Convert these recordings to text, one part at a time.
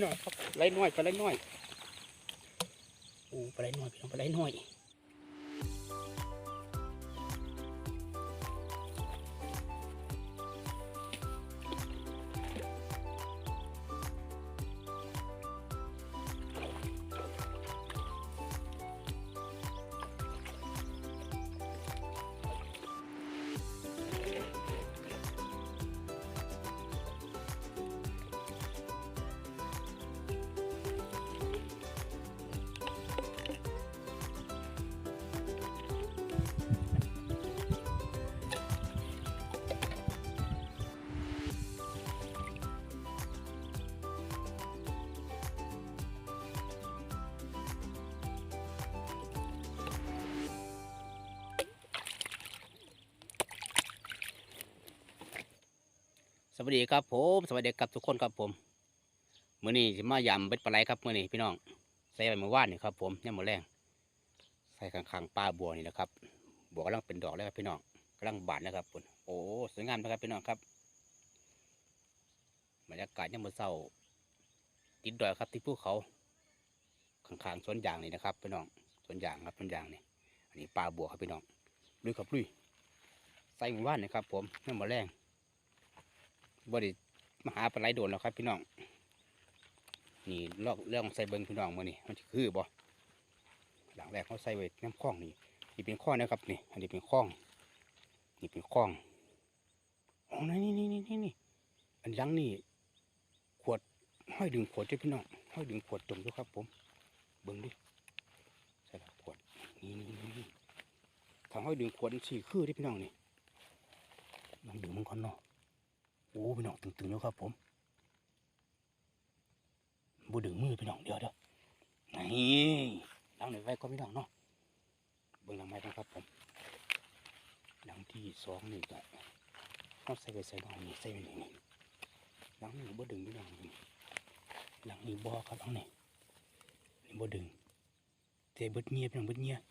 ี่น้องครับไล่น้อยไปไล่น้อยโอ้ไปไล่น้อยพี่น้องปไล่น้อย วัสดีครับผมสวัสดีครับทุกคนครับผมมื้อนี้จะมายำเบ็ดปลาไหลครับมื้อนี้พี่น้องใส่ไปเมื่อวานนี่ครับผมเนี่ยหมดแรงใส่ข้างๆป้าบัวนี่แหละครับบัวกำลังเป็นดอกแล้วครับพี่น้องกำลังบานนะครับผมโอ้สวยงามนะครับพี่น้องครับบรรยากาศเนี่ยามมื่อเช้าติดดอยครับที่ภูเขาข้างๆสวนยางนี่นะครับพี่น้องสวนยางครับสวนยางนี่อันนี้ปลาบัวครับพี่น้องลุยครับลุยใส่เมื่อวานนี่ครับผมเนี่ยหมดแรง บริมาหาปลาไหลโดนแล้วครับ พี่น้อง นี่ลอกเรื่องใส่เบิ้งพี่น้องมานี่มันจะคือบ่หลังแรกเขาใส่ไว้น้ำคล้องนี่นี่เป็นข้องนะครับนี่ อันนี้เป็นข้อง นี่เป็นข้องอ๋อนี่นี่นี่นี่นี่อันหลังนี่ขวดห้อยดึงขวดด้วยพี่น้องห้อยดึงขวดจมด้วยครับ ผม เบิ้งดิใส่ละขวดนี่นี่นี่ทาห้อยดึงขวดสี่คือที่พี่น้องนี่ลองดึงมันก่อนเนาะ โอ้พี่น้องตึงๆแล้วครับ ผมบูดึงมือพี่น้องเดี๋ยวเดี๋ยวนี่ล้างหน่อยไว้ก็พี่น้องเนาะเบิ่งหลังไม้กันครับผมหลังที่สองนี่ก็เขาใส่ไปใส่น้องนี่ใส่ไปนี่หลังนี้บูดึงพี่น้องนี่หลังนี้บอครับหลังนี้นี่บูดึงเทเบิดเงียบพี่น้องเบิดเงียบ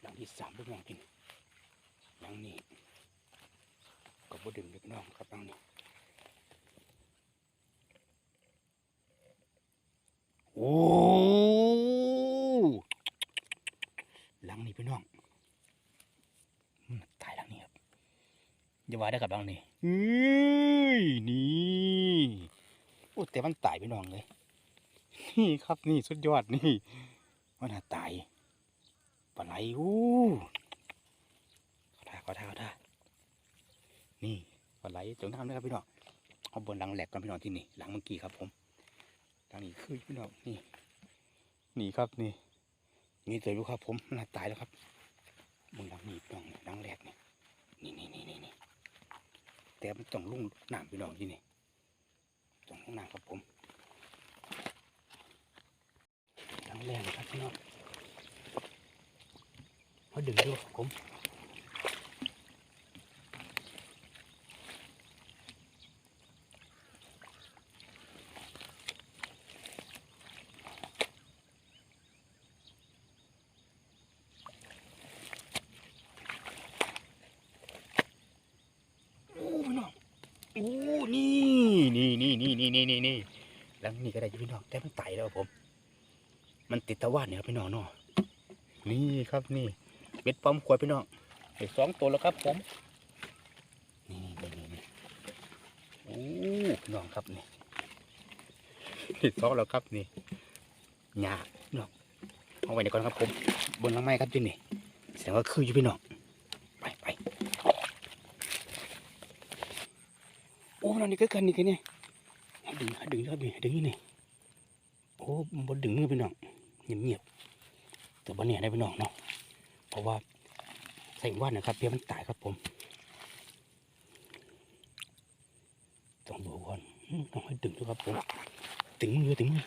หลังที่สามพี่น้องกินหลังนี้ บ่ดึงเล็กน้องครับน้องนี่โอ้หลังนี่พี่น้องตายหลังนี่ครับอย่าว่าได้กับหลังนี่เอ้ยนี่โอ้แต่มันตายพี่น้องเลยนี่ครับนี่สุดยอดนี่มันน่าตายปลาไหลอู้ขอท่าขอท่าขอท่า นี่ปลาไหลจงน้ำนะครับพี่น้องเอาบนหลังแหลกกันพี่น้องที่นี่หลังเมื่อกี้ครับผมหลังนี้คือพี่น้องนี่นี่ครับนี่นี่เจอลูกครับผมมันน่าตายแล้วครับบนหลังนี้พี่น้องหลังแหลกนี่นี่นี่นี่นี่นี่แต่มันต้องลุ่งน้ำพี่น้องที่นี่ต้องลุ่งน้ำครับผมหลังแหลกครับพี่น้องเขาดึงด้วยครับผม แล้วนี่ก็ได้ยุพี่น้องแต่มันไตแล้วครับผม มันติดตะวันเนี่ยครับพี่น้องเนาะนี่ครับนี่เบ็ดปอมขวดพี่น้องเด็กสองตัวแล้วครับผมนี่นี่นี่นโอ้พี่น้องครับนี่เด็กสองแล้วครับนี่หยาพี่น้องเอาไว้เดี๋ยก่อนครับผม บนลังไม้ครับที่นี่แสดงว่าคืออยู่พี่น้องไปไปโอ้นั่นนี่ก็กันนี่กันเนี่ย ดึงดึงครับนี่ดึงนี่นี่โอ้บนดึงมือพี่น้องเงียบเงียบๆแต่บนเนี่ยได้พี่น้องเนาะเพราะว่าใส่ว่านนะครับเพียมันตายครับผมต้องดูก่อนต้องให้ดึงด้วยครับผมถึงมือถึงมือ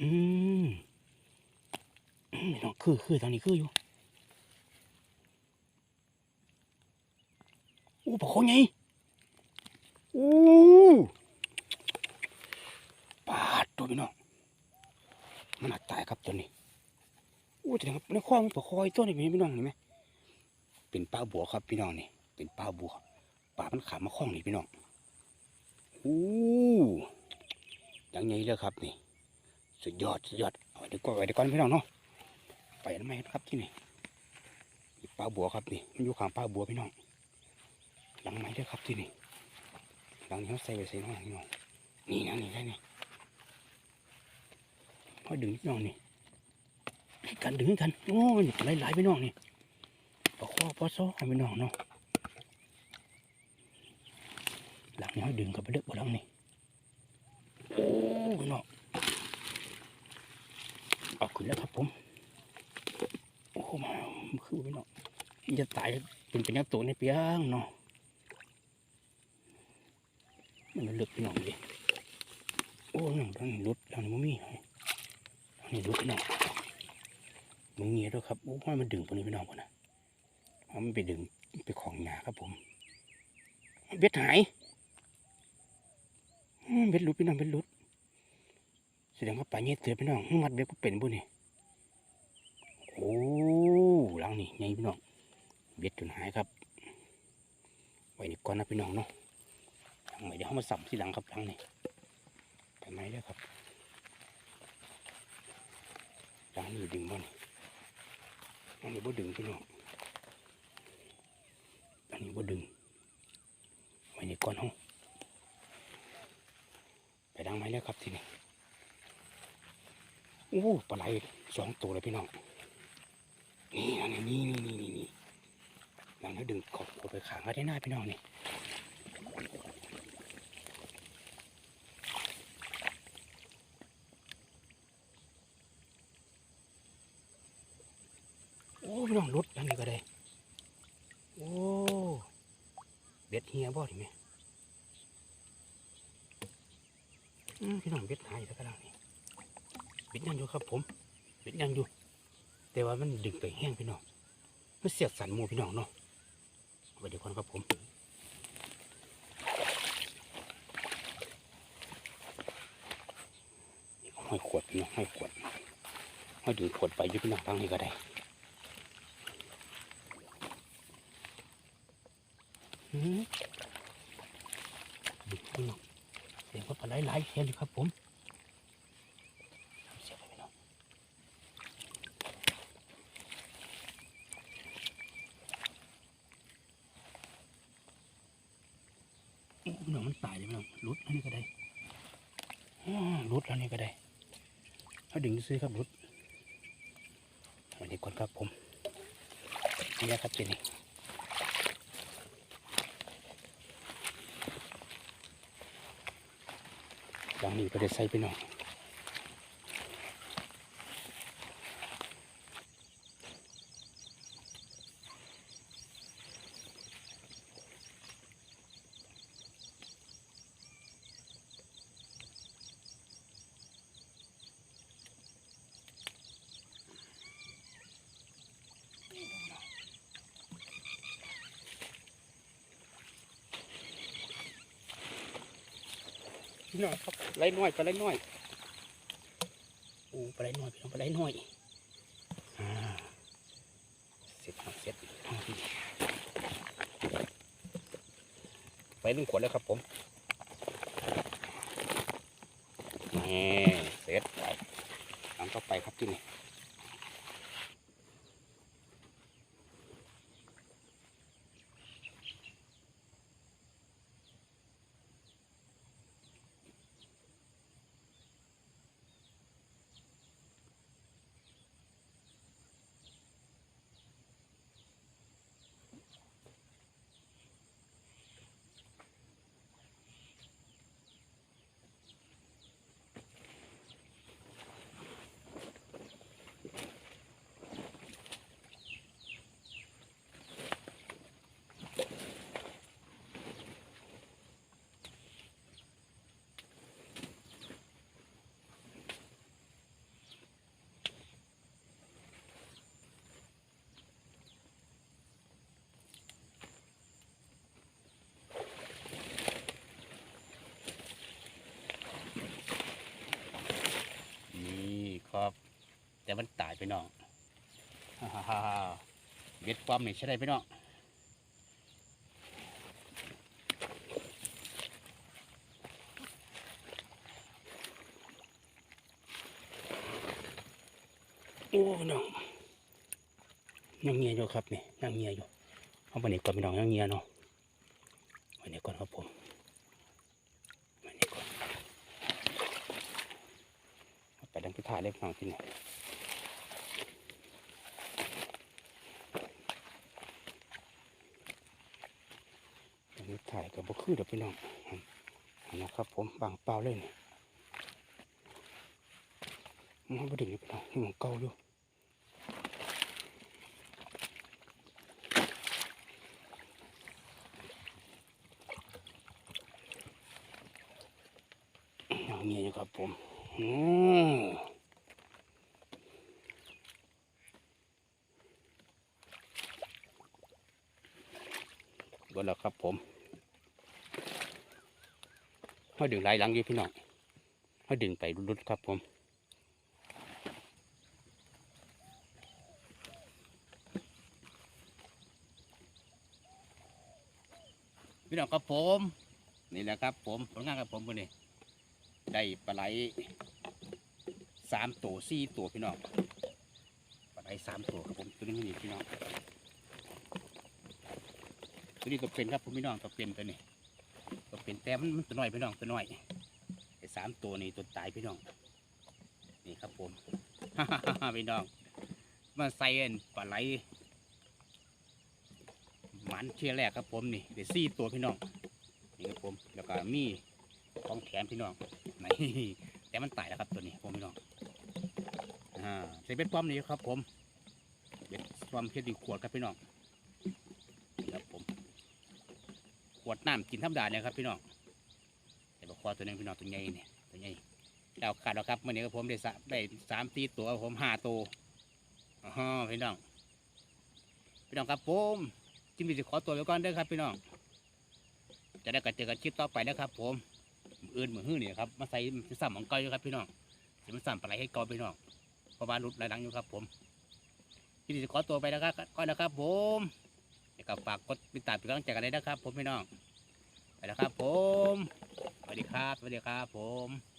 อืมน้องคือคือทางนี้คืออยู่อู้ปลาโคไงอู้ปาด ตัวพี่น้องมันอาจตายครับตัวนี้อู้แต่ครับในคลองปลาคอยตัวนี้พี่น้องเห็นไหมเป็นปลาบัวครับพี่น้องนี่เป็นปลาบัวปลามันขามาคล้องนี่พี่น้องอู้ยังไงเลยครับนี่สุดยอดสุดยอดเอาเดี๋ยวก่อนเดี๋ยวก่อนพี่น้องเนาะไปทำไมครับที่นี่ปลาบัวครับนี่มันอยู่ข้างปลาบัวพี่น้องหลังไม้ด้วยครับที่นี่หลังนี้เขาใส่ไปใส่น้องพี่น้องนี่นะนี่ได้นี่ พอดึงพี่น้องนี่ให้กันดึงกันโอ้ยหลายๆพี่น้องนี่ปลาข้อปลาซ้อให้พี่น้องเนาะหลังนี้เขาดึงกับไปเลือกบ่หลังนี่โอ้พี่น้องเอาขึ้นแล้วครับผมโอ้มาคือไปเนาะจะตายเป็นเป็นยักษ์ตัวในเปียงเนาะมันเลึกไปน่อยดิโอ้หนังทางนี้รุดทางมันมี ดไปหน่อยมึงเงี้ยด้วยครับโอ้ยมันดึงตัวนี้ไปหน่อยก่อนนะเอามันไปดึงไปของหนาครับผมเบ็ดหายเบ็ดรุดไปหน่อยเบ็ดรุดแสดงว่าปลาเงี้ยเตือพี่น้องมัดเบ็ดก็เป็นบุนี่โอ้หลังนี่ไงพี่น้องเบ็ดจนหายครับไว้นี่ก่อนนะพี่น้องเนาะหลังใหม่เดี๋ยวเขามาสับที่หลังครับหลังนี่ไปไหมเด้อครับ หลังนี่ดึงบ่นี่หลังนี่บ่ดึงพี่น้องหลังนี่บ่ดึงไว้นี่ก่อนเขาไปดังไหมแล้วครับทีนี้โอ้ปลาไหลสองตัวเลยพี่น้องนี่นะนี่นี่นี่นี่นี่หลังแล้วดึงขอบขอบไปขางก็ได้หน้าพี่น้องนี่ พี่น้องรถอันนี้ก็ได้ โอ้เบ็ดเฮียบ่ดิแม่อืมพี่น้องเบ็ดหายแล้วก็แล้วนี่ปิดยังอยู่ครับ ผมปิดยังอยู่ แต่ว่ามันดึงไปแห้งพี่น้องมันเสียดสันมูพี่น้องเนาะเอาไปเดี๋ยวก่อนครับผมห้อยขวดพี่น้องห้อยขวดห้อยดึงขวดไปยู่พี่น้องทางนี้ก็ได้อืมดึงพี่น้อง เสียงก็ปลาไหลไหลเห็นเลยครับผมเสียบไปพี่น้องโอ้พี่น้องมันตายเลยพี่น้องรุดอันนี้ก็ได้รุดอันนี้ก็ได้เอาดึงซื้อครับรุดเอาดีก่อนครับผมนี่นะครับเจนี่ หลังนี้ก็ได้ใส่ไปหน่อย พี่น้องครับปลาไหน้อยไปลาไหน้อยโอ้ปลาไหน้อยพี่น้องปลาไหน้อยอ่าเสร็จครับเสร็จไปหนึ่งขวดแล้วครับผมนี่เสร็จไปหลังต่อไปครับที่นี่นี่ แต่มันตายไปน้องเบ็ดความนี่ใช่ได้ไปน้องโอ้น้องนั่งเงียอยู่ครับนี่ยังเงียอยู่เอาไปนี่ก่อนไปน้องนั่งเงียเนาะไปนี่ก่อนครับผมไปไหนก่อนไปดังพิธาเล็กน้องที่ไหน คือเดี๋ยวพี่น้องนะครับผมบางเปล่าเลยนี่มันบ่ดึงนี่พี่น้องนี่มันเก่าอยู่อย่างนี้นะครับผมอืมก็แล้วครับผม เขาดึงไหลายหลังอยู่พี่น้องเขาดึงไปรุดๆครับผมพี่น้องครับผมนี่แหละครับผมผลงานกับผมวันนี้ได้ปลาไหลสามตัวสี่ตัวพี่น้องปลาไหลสามตัวครับผมตัวนี้ไม่มีพี่น้องตัวนี้ก็เป็นครับผมพี่น้องก็เป็นตัวนี้ เป็นแต่มันมันตัวน้อยพี่น้องตัวน้อยไอ้สามตัวนี้ตัวตายพี่น้อง นี่ครับผมพี่น้องมาใส่อันปลาไหลหมันเชียแรกครับผมนี่เดี๋ยวสี่ตัวพี่น้องนี่ครับผมแล้วก็มีของแถมพี่น้องนี่แต่มันตายแล้วครับตัวนี้ผมพี่น้องอ่าใส่เป็นป้อมนี่ครับผมเป็นป้อมเพชรดีขวดครับพี่น้องนี่ครับผมขว ดน้ำกินธรรมดาเนี่ยครับพี่น้องแต่บอกคอตัวนึงพี่น้องตัวใหญ่เนี่ยตัวใหญ่แล้วขาดแล้วครับเมื่อนี้ก็ผมได้สะได้สามตีตัวผมห้าตัวอ๋อพี่น้องพี่น้องครับผมจิมมี่จะขอตัวไปก่อนเด้อครับพี่น้องจะได้กันเจอกันคลิปต่อไปนะครับ ผมอื่นเหมือนหื้อนี่ครับมาใส่ซ้ำของเก่าอยู่ครับพี่น้องจะมันซ้ำปลาให้เก่าพี่น้องเพราะว่ารุดหลายหลังอยู่ครับ ผมที่นี่จะขอตัวไปนะครับก่อนนะครับ ผมแล้วก็ฝากกดติดตามเป็นกำลังใจกันเลยนะครับ ผมพี่น้อง แล้วครับผม สวัสดีครับ สวัสดีครับผม